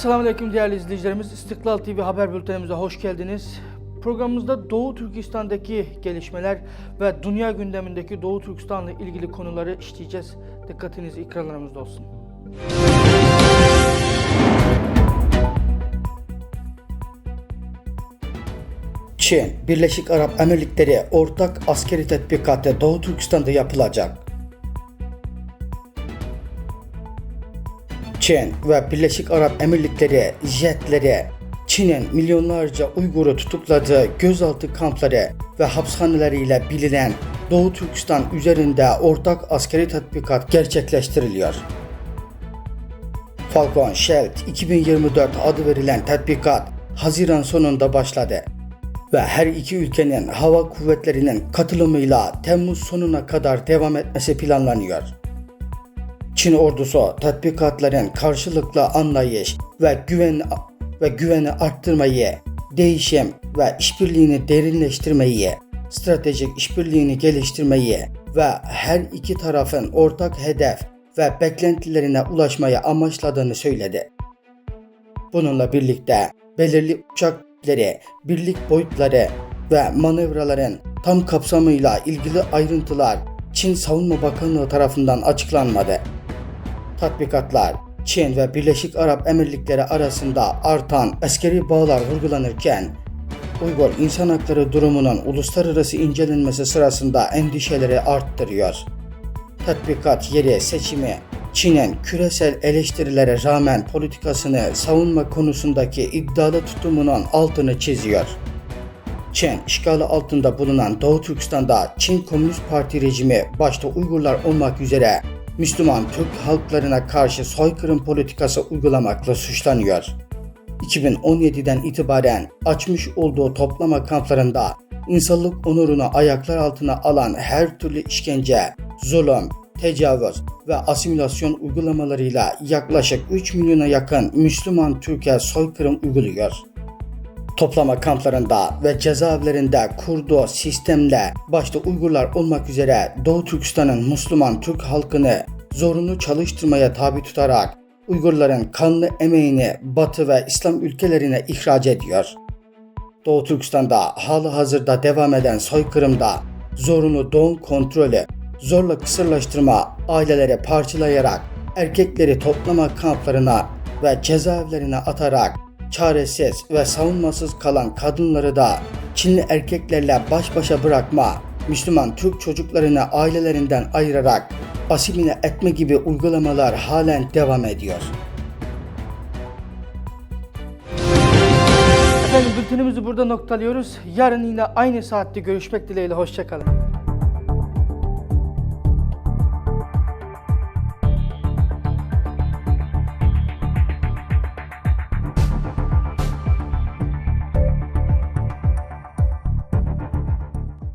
Selamünaleyküm değerli izleyicilerimiz. İstiklal TV haber bültenimize hoş geldiniz. Programımızda Doğu Türkistan'daki gelişmeler ve dünya gündemindeki Doğu Türkistan'la ilgili konuları işleyeceğiz. Dikkatiniz ekranlarımızda olsun. Çin, Birleşik Arap Emirlikleri ortak askeri tetbikatı Doğu Türkistan'da yapılacak. Çin ve Birleşik Arap Emirlikleri jetleri Çin'in milyonlarca Uygur'u tutukladığı gözaltı kampları ve hapishaneleriyle bilinen Doğu Türkistan üzerinde ortak askeri tatbikat gerçekleştiriliyor. Falcon Sheldt 2024 adı verilen tatbikat Haziran sonunda başladı ve her iki ülkenin hava kuvvetlerinin katılımıyla Temmuz sonuna kadar devam etmesi planlanıyor. Çin ordusu tatbikatların karşılıklı anlayış ve güven ve güveni arttırmayı, değişim ve işbirliğini derinleştirmeyi, stratejik işbirliğini geliştirmeyi ve her iki tarafın ortak hedef ve beklentilerine ulaşmayı amaçladığını söyledi. Bununla birlikte belirli uçak birlik boyutları ve manevraların tam kapsamıyla ilgili ayrıntılar Çin Savunma Bakanlığı tarafından açıklanmadı. Tatbikatlar Çin ve Birleşik Arap Emirlikleri arasında artan askeri bağlar vurgulanırken Uygur insan hakları durumunun uluslararası incelenmesi sırasında endişeleri arttırıyor. Tatbikat yeri seçimi Çin'in küresel eleştirilere rağmen politikasını savunma konusundaki iddialı tutumunun altını çiziyor. Çin işgali altında bulunan Doğu Türkistan'da Çin Komünist Parti rejimi başta Uygurlar olmak üzere Müslüman Türk halklarına karşı soykırım politikası uygulamakla suçlanıyor. 2017'den itibaren açmış olduğu toplama kamplarında insanlık onurunu ayaklar altına alan her türlü işkence, zulüm, tecavüz ve asimilasyon uygulamalarıyla yaklaşık 3 milyona yakın Müslüman Türkiye soykırım uyguluyor. Toplama kamplarında ve cezaevlerinde kurduğu sistemle başta Uygurlar olmak üzere Doğu Türkistan'ın Müslüman Türk halkını zorunlu çalıştırmaya tabi tutarak Uygurların kanlı emeğini Batı ve İslam ülkelerine ihraç ediyor. Doğu Türkistan'da halı hazırda devam eden soykırımda zorunlu doğum kontrolü, zorla kısırlaştırma, aileleri parçalayarak erkekleri toplama kamplarına ve cezaevlerine atarak çaresiz ve savunmasız kalan kadınları da Çinli erkeklerle baş başa bırakma, Müslüman Türk çocuklarını ailelerinden ayırarak asimile etme gibi uygulamalar halen devam ediyor. Efendim bültenimizi burada noktalıyoruz. Yarın yine aynı saatte görüşmek dileğiyle. Hoşçakalın.